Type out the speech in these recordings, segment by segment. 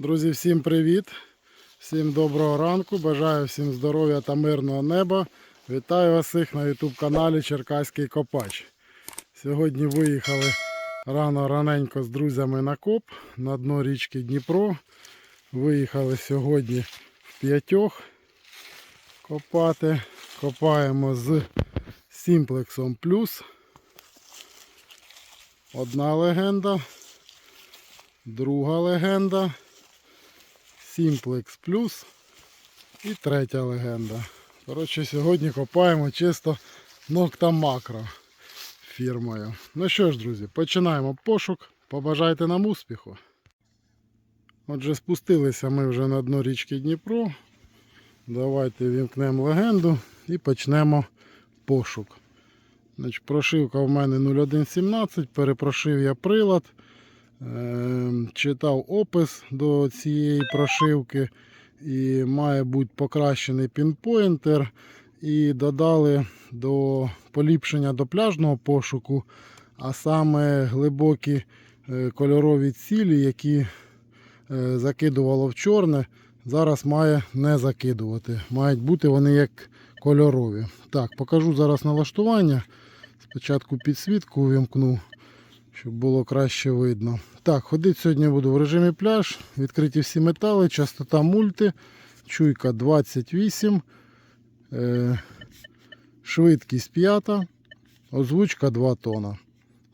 Друзі, всім привіт! Всім доброго ранку. Бажаю всім здоров'я та мирного неба. Вітаю вас всіх на YouTube каналі Черкаський Копач. Сьогодні виїхали рано раненько з друзями на коп на дно річки Дніпро. Виїхали сьогодні в п'ятьох копати. Копаємо з Сімплексом плюс. Одна легенда. Друга легенда. Simplex Plus і третя легенда. Коротше, сьогодні копаємо чисто Nocta Macro фірмою. Ну що ж, друзі, починаємо пошук. Побажайте нам успіху. Отже, спустилися ми вже на дно річки Дніпро. Давайте вімкнемо легенду і почнемо пошук. Значить, Прошивка в мене 0117, перепрошив я прилад. Е, Читав опис до цієї прошивки і має бути покращений пінпоінтер. І додали до поліпшення до пляжного пошуку, а саме глибокі е, кольорові цілі, які е, закидувало в чорне, зараз має не закидувати. Мають бути вони як кольорові. Так, покажу зараз налаштування. Спочатку підсвітку увімкну щоб було краще видно. Так, ходити сьогодні буду в режимі пляж. Відкриті всі метали, частота мульти, чуйка 28, е, швидкість 5, озвучка 2 тона.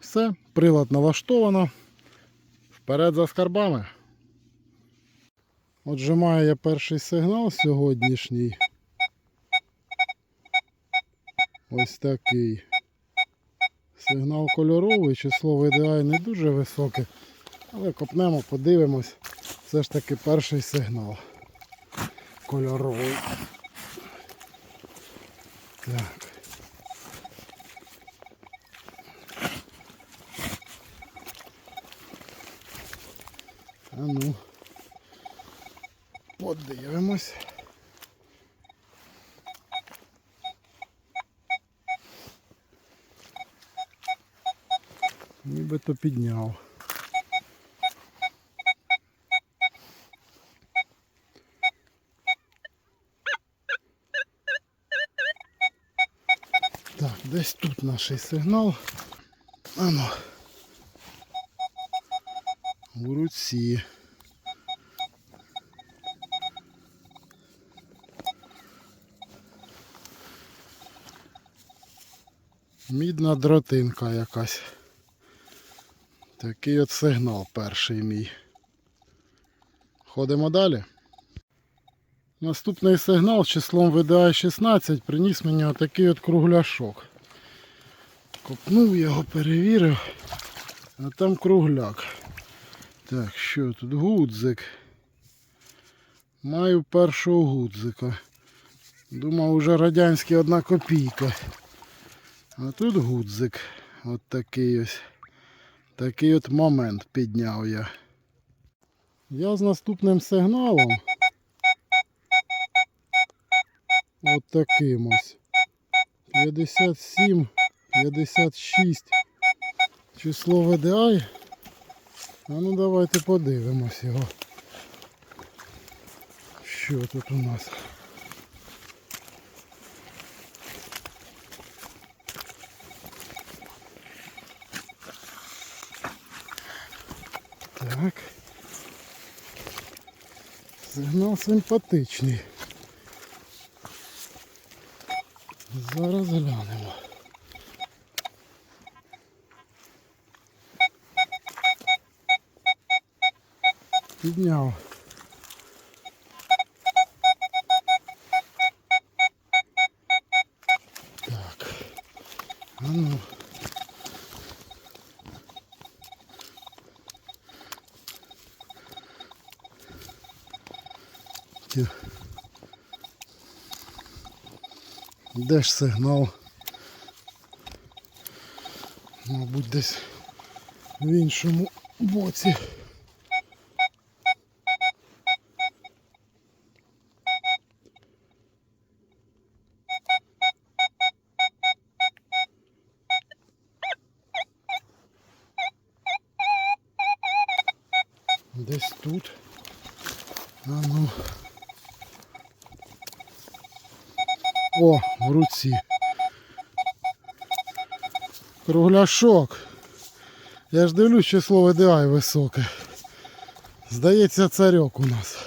Все, прилад налаштовано. Вперед за скарбами. Отже, маю я перший сигнал сьогоднішній. Ось такий. Сигнал кольоровий, число VDI не дуже високе, але копнемо, подивимось. Все ж таки перший сигнал кольоровий. Так. А ну, подивимось. Нібито підняв. Так, десь тут наш сигнал. Ано. У руці. Мідна дротинка якась. Такий от сигнал перший мій. Ходимо далі. Наступний сигнал числом VDI 16 приніс мені отакий от кругляшок. Копнув його, перевірив, а там кругляк. Так, що тут? Гудзик. Маю першого гудзика. Думав, уже радянський одна копійка. А тут гудзик. От такий ось. Такий от момент підняв я. Я з наступним сигналом. От таким ось. 57, 56. Число VDI. А ну давайте подивимось його. Що тут у нас? Так. Сигнал симпатичний. Зараз глянемо. Підняв. Де ж сигнал? Мабуть, десь в іншому боці. Десь тут. А ну. О, в руці. Кругляшок. Я ж дивлюсь, число ВДА високе. Здається, царьок у нас.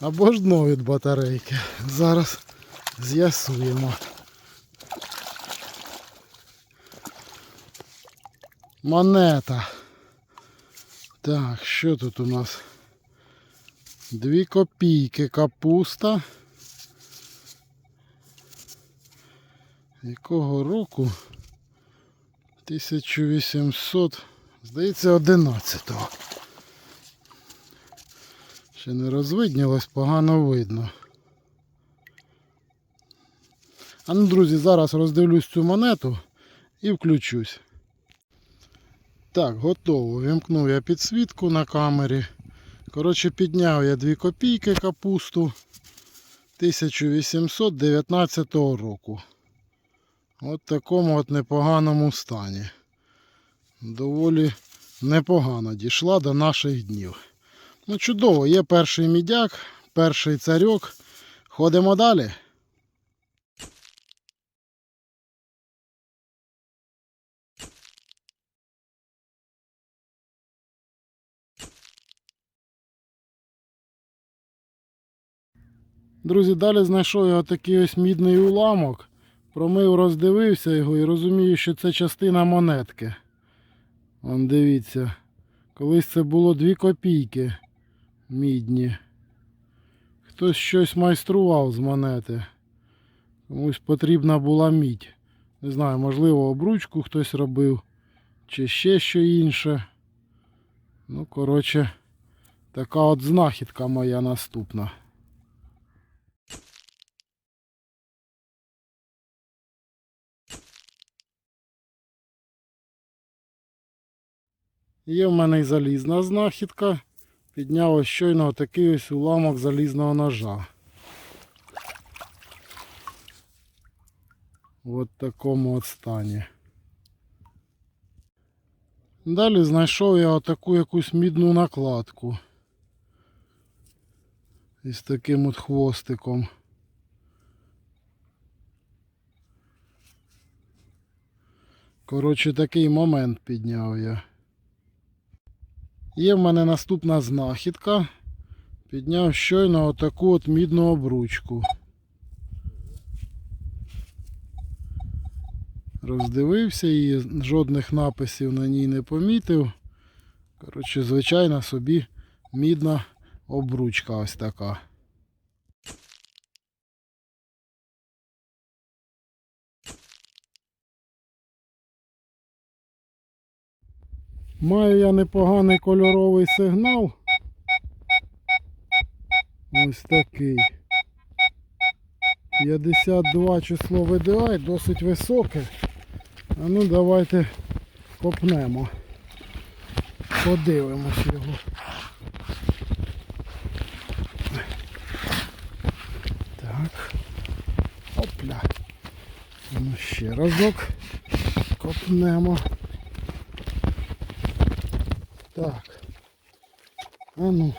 Або ж дно від батарейки. Зараз з'ясуємо. Монета. Так, що тут у нас? Дві копійки капуста. Якого року? 1800, здається, 11-го. Ще не розвиднілось, погано видно. А ну, друзі, зараз роздивлюсь цю монету і включусь. Так, готово. Вімкнув я підсвітку на камері. Коротше, підняв я 2 копійки капусту 1819 року. От такому от непоганому стані. Доволі непогано дійшла до наших днів. Ну, чудово, є перший мідяк, перший царьок. Ходимо далі. Друзі, далі знайшов я такий ось мідний уламок. Промив, роздивився його і розумію, що це частина монетки. Вон дивіться. Колись це було 2 копійки мідні. Хтось щось майстрував з монети. Комусь потрібна була мідь. Не знаю, можливо, обручку хтось робив, чи ще що інше. Ну, коротше, така от знахідка моя наступна. Є в мене і залізна знахідка. Підняв ось щойно такий ось уламок залізного ножа. От такому от стані. Далі знайшов я отаку якусь мідну накладку. Із таким от хвостиком. Коротше, такий момент підняв я. Є в мене наступна знахідка. Підняв щойно отаку от мідну обручку. Роздивився і жодних написів на ній не помітив. Коротше, звичайна собі мідна обручка ось така. Маю я непоганий кольоровий сигнал. Ось такий. 52 число VDI, досить високе. А ну давайте копнемо. Подивимось його. Так. Опля. Ну ще разок. Копнемо. Так. А ну.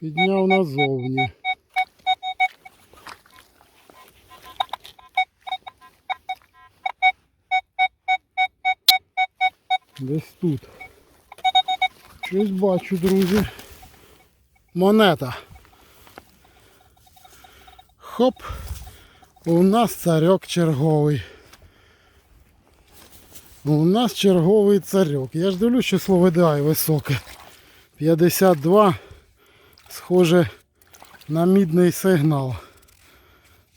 Підняв назовні. Десь тут. Щось бачу, друзі. Монета. Хоп. У нас царьок черговий. У нас черговий царьок. Я ж дивлюсь, що ДАЙ високе. 52. Схоже на мідний сигнал.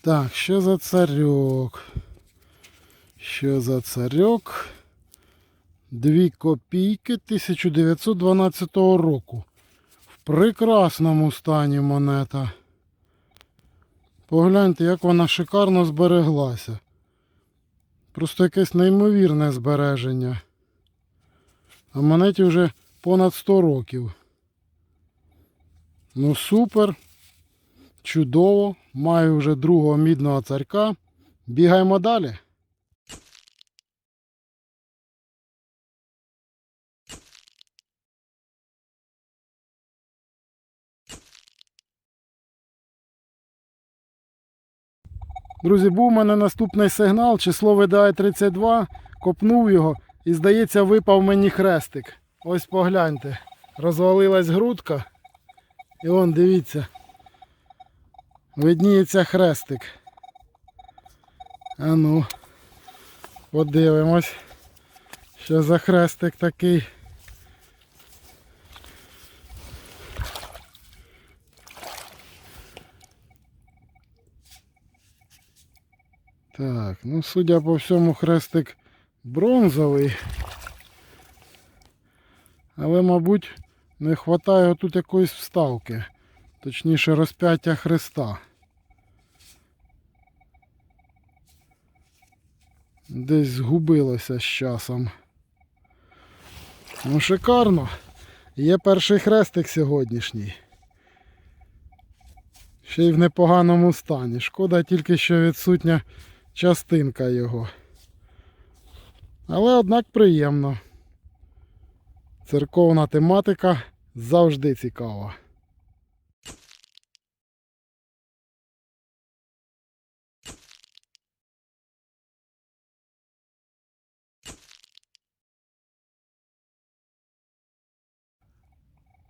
Так, що за царьок? Що за царьок? Дві копійки 1912 року. В прекрасному стані монета. Погляньте, як вона шикарно збереглася. Просто якесь неймовірне збереження. А монеті вже понад 100 років. Ну супер. Чудово. Маю вже другого мідного царька. Бігаємо далі. Друзі, був у мене наступний сигнал, число видає 32, копнув його і, здається, випав мені хрестик. Ось погляньте. Розвалилась грудка. І вон, дивіться. Видніється хрестик. А ну, подивимось. Що за хрестик такий. Так, ну судя по всьому, хрестик бронзовий. Але, мабуть, не вистачає тут якоїсь вставки. Точніше розп'яття хреста. Десь згубилося з часом. Ну, шикарно. Є перший хрестик сьогоднішній. Ще й в непоганому стані. Шкода тільки, що відсутня частинка його. Але однак приємно. Церковна тематика завжди цікава.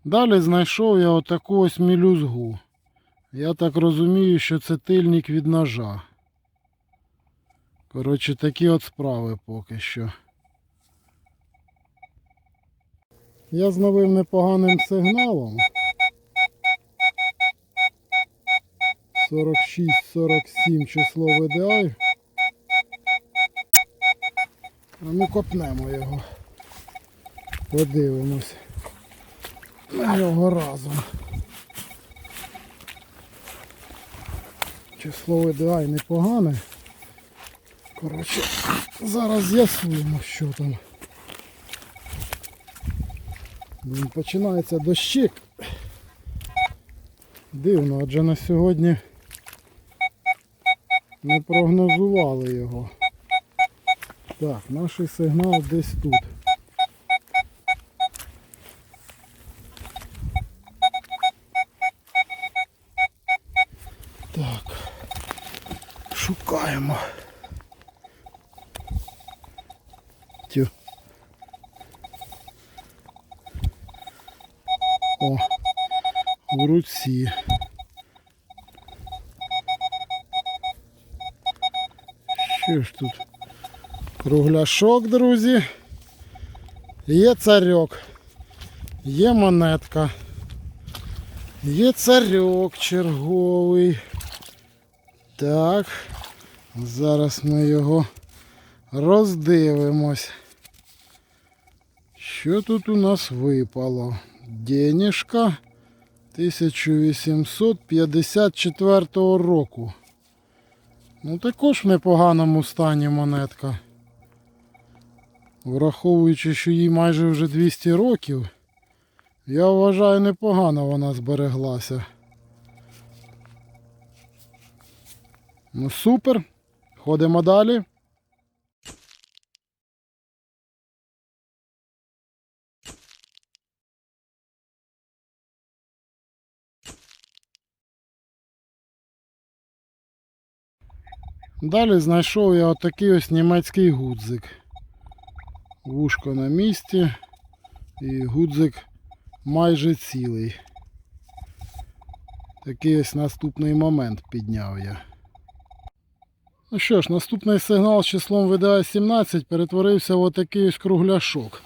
Далі знайшов я отаку ось мілюзгу. Я так розумію, що це тильник від ножа. Коротше, такі от справи поки що. Я зновив непоганим сигналом. 46-47 число VDI. А ну копнемо його. Подивимось. На нього разом. Число VDI непогане. Коротше, зараз з'ясуємо, що там. Починається дощик. Дивно, адже на сьогодні не прогнозували його. Так, наш сигнал десь тут. В руці. Що ж тут? Кругляшок, друзі. Є царьок. Є монетка. Є царьок черговий. Так. Зараз ми його роздивимось. Що тут у нас випало? Денежка 1854 року. Ну також в непоганому стані монетка. Враховуючи, що їй майже вже 200 років, я вважаю непогано вона збереглася. Ну супер. Ходимо далі. Далі знайшов я отакий ось німецький гудзик. Вушко на місці і гудзик майже цілий. Такий ось наступний момент підняв я. Ну що ж, наступний сигнал з числом VDA 17 перетворився в отакий ось кругляшок.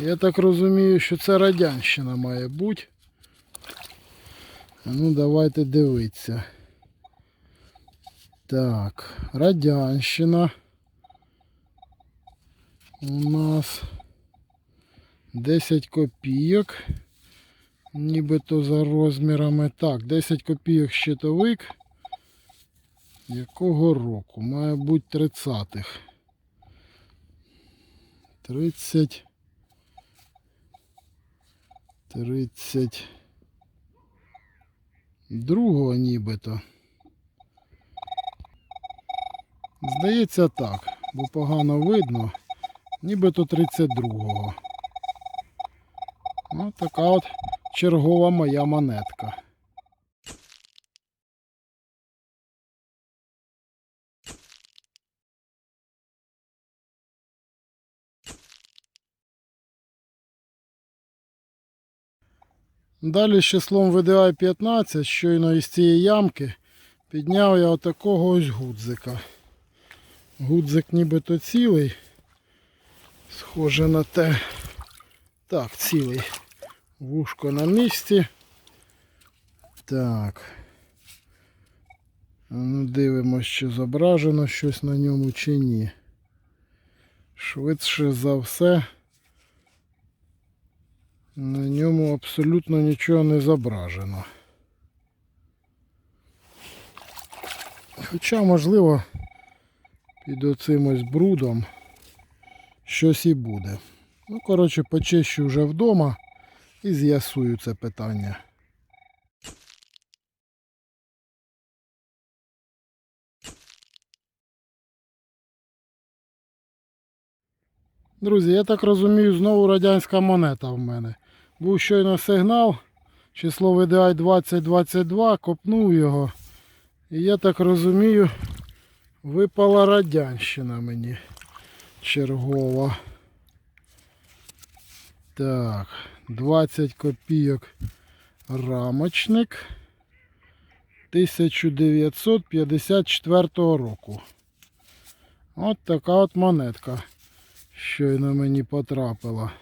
Я так розумію, що це радянщина має бути. Ну давайте дивитися. Так, радянщина. У нас 10 копійок. Нібито за розмірами. Так, 10 копійок щитовик. Якого року? Має бути 30-х. 30. 30. Другого нібито. Здається так, бо погано видно, нібито 32-го. Ну, така от чергова моя монетка. Далі з числом VDI 15, щойно із цієї ямки, підняв я отакого ось гудзика. Гудзик нібито цілий. Схоже на те. Так, цілий. Вушко на місці. Так. Ну, дивимося, чи зображено щось на ньому чи ні. Швидше за все. На ньому абсолютно нічого не зображено. Хоча, можливо, під оцим ось брудом щось і буде. Ну, коротше, почищу вже вдома і з'ясую це питання. Друзі, я так розумію, знову радянська монета в мене. Був щойно сигнал, число VDI 2022, копнув його. І я так розумію, випала радянщина мені чергова. Так, 20 копійок рамочник 1954 року. От така от монетка щойно мені потрапила.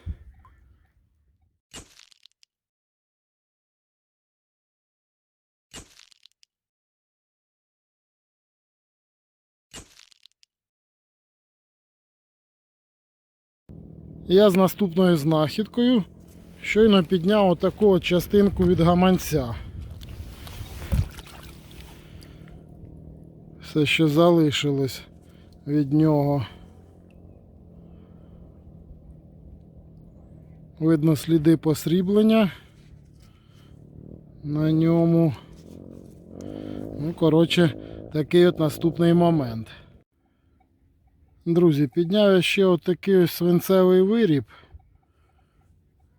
Я з наступною знахідкою щойно підняв отаку частинку від гаманця. Все, що залишилось від нього. Видно сліди посріблення на ньому. Ну, коротше, такий от наступний момент. Друзі, підняв я ще отакий ось свинцевий виріб.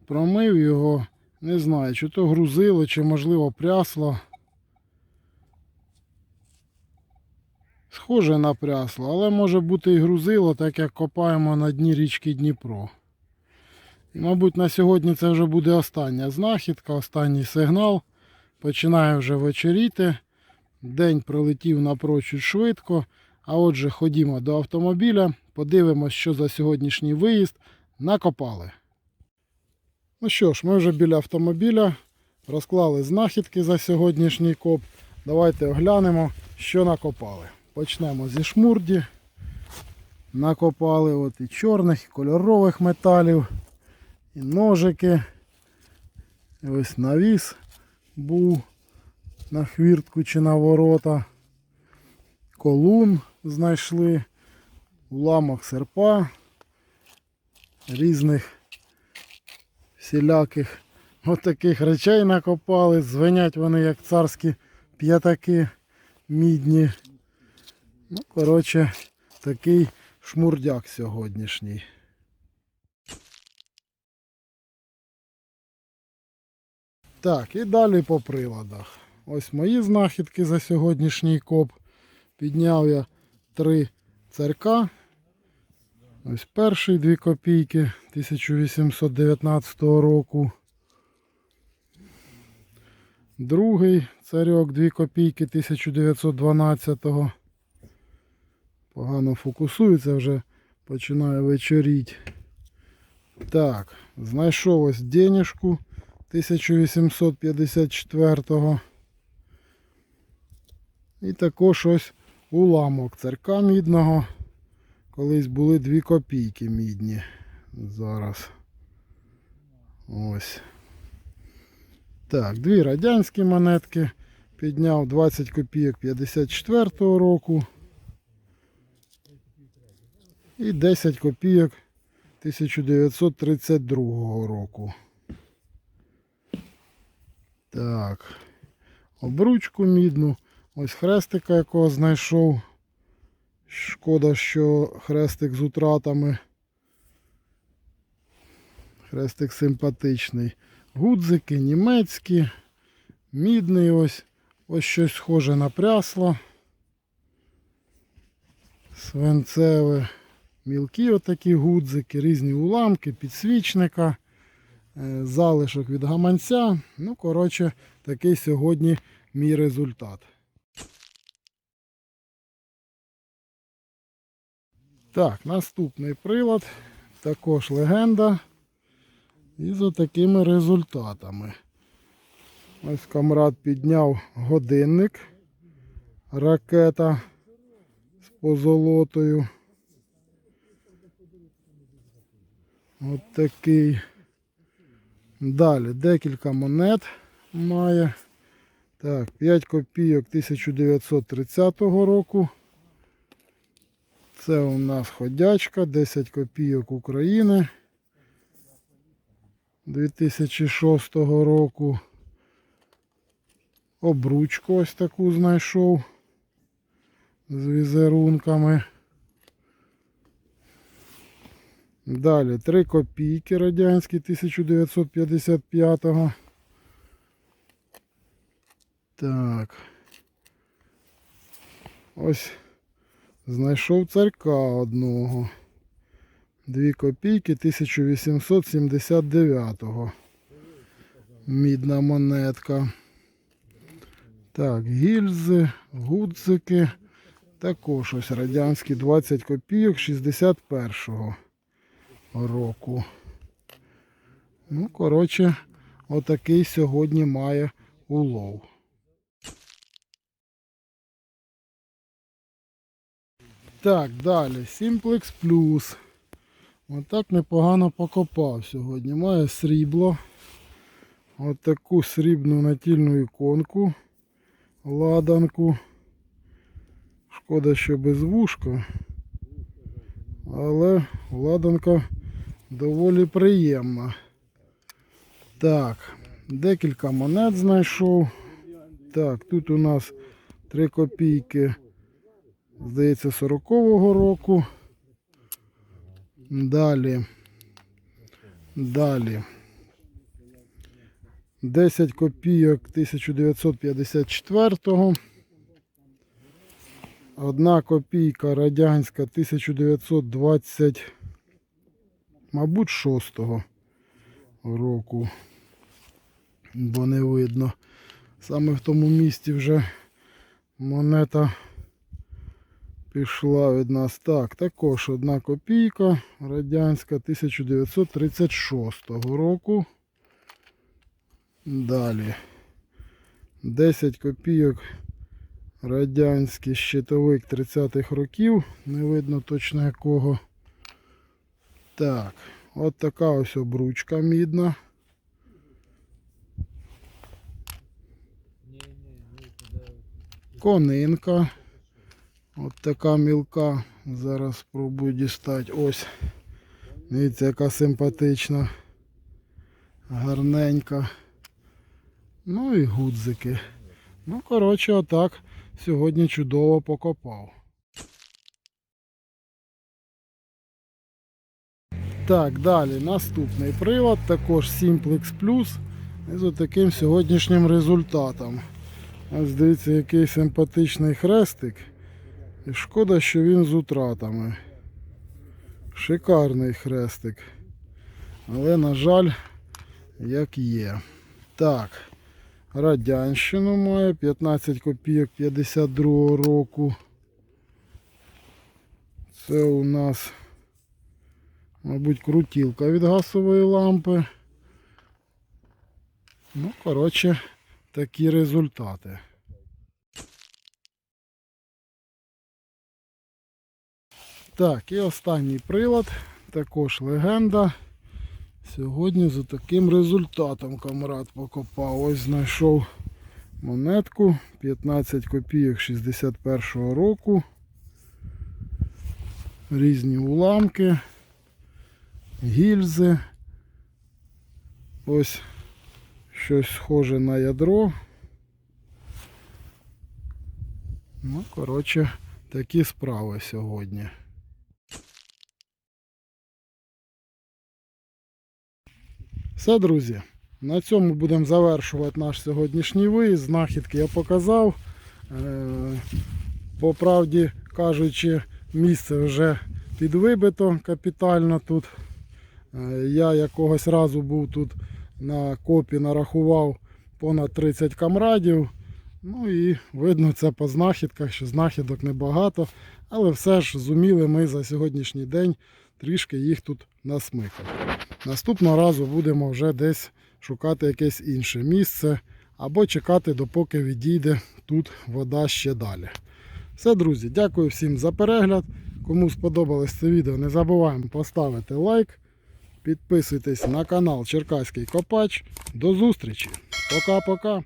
Промив його, не знаю, чи то грузило, чи можливо прясло. Схоже на прясло, але може бути і грузило, так як копаємо на дні річки Дніпро. І, мабуть, на сьогодні це вже буде остання знахідка, останній сигнал. Починає вже вечоріти. День пролетів напрочуд швидко. А отже, ходімо до автомобіля, подивимось, що за сьогоднішній виїзд накопали. Ну що ж, ми вже біля автомобіля розклали знахідки за сьогоднішній коп. Давайте оглянемо, що накопали. Почнемо зі шмурді. Накопали от і чорних, і кольорових металів, і ножики. І ось навіс був на хвіртку чи на ворота. Колун знайшли, уламок серпа, різних всіляких от речей накопали. Звенять вони як царські п'ятаки мідні. Ну, коротше, такий шмурдяк сьогоднішній. Так, і далі по приладах. Ось мої знахідки за сьогоднішній коп. Підняв я три царка. Ось перший 2 копійки 1819 року. Другий царьок 2 копійки 1912-го. Погано фокусується, вже починає вечоріть. Так, знайшов ось денежку 1854-го. І також ось уламок царка мідного. Колись були 2 копійки мідні. Зараз. Ось. Так, дві радянські монетки. Підняв 20 копійок 54-го року. І 10 копійок 1932 року. Так. Обручку мідну. Ось хрестика, якого знайшов. Шкода, що хрестик з утратами. Хрестик симпатичний. Гудзики німецькі, мідний ось. Ось щось схоже на прясло. Свинцеве. Мілкі отакі гудзики, різні уламки, підсвічника, е, залишок від гаманця. Ну, коротше, такий сьогодні мій результат. Так, наступний прилад. Також легенда. І з отакими результатами. Ось камрад підняв годинник. Ракета з позолотою. От такий. Далі декілька монет має. Так, 5 копійок 1930 року. Це у нас ходячка, 10 копійок України 2006 року. Обручку ось таку знайшов з візерунками. Далі 3 копійки радянські 1955-го. Так. Ось знайшов царька одного. 2 копійки 1879-го. Мідна монетка. Так, гільзи, гудзики. Також ось радянські 20 копійок 61-го року. Ну, коротше, отакий сьогодні має улов. Так, далі. Simplex Plus. Отак непогано покопав сьогодні. Має срібло. Отаку срібну натільну іконку. Ладанку. Шкода, що без вушка. Але ладанка доволі приємна. Так, декілька монет знайшов. Так, тут у нас 3 копійки, здається, 40-го року. Далі. Далі. 10 копійок 1954-го. Одна копійка радянська 1920, мабуть, 6-го року. Бо не видно. Саме в тому місці вже монета пішла від нас. Так, також одна копійка радянська 1936 року. Далі. 10 копійок радянський щитовик 30-х років. Не видно точно якого. Так, от така ось обручка мідна. Конинка. От така мілка. Зараз спробую дістати. Ось. Дивіться, яка симпатична. Гарненька. Ну і гудзики. Ну, коротше, отак. Сьогодні чудово покопав. Так, далі наступний прилад, також Simplex Plus. І з таким сьогоднішнім результатом. Ось дивіться, який симпатичний хрестик. І шкода, що він з утратами. Шикарний хрестик. Але, на жаль, як є. Так. Радянщину має 15 копійок 52 року. Це у нас, мабуть, крутілка від газової лампи. Ну, коротше, такі результати. Так, і останній прилад, також легенда. Сьогодні за таким результатом камрад покопав. Ось знайшов монетку 15 копійок 61-го року. Різні уламки, гільзи. Ось щось схоже на ядро. Ну, коротше, такі справи сьогодні. Все, друзі. На цьому будемо завершувати наш сьогоднішній виїзд. Знахідки я показав. Е, По правді кажучи, місце вже підвибито капітально тут. Е, Я якогось разу був тут на копі, нарахував понад 30 камрадів. Ну і видно це по знахідках, що знахідок небагато, але все ж зуміли ми за сьогоднішній день трішки їх тут насмикати. Наступного разу будемо вже десь шукати якесь інше місце або чекати, допоки відійде тут вода ще далі. Все, друзі, дякую всім за перегляд. Кому сподобалось це відео, не забуваємо поставити лайк. Підписуйтесь на канал Черкаський Копач. До зустрічі. Пока-пока.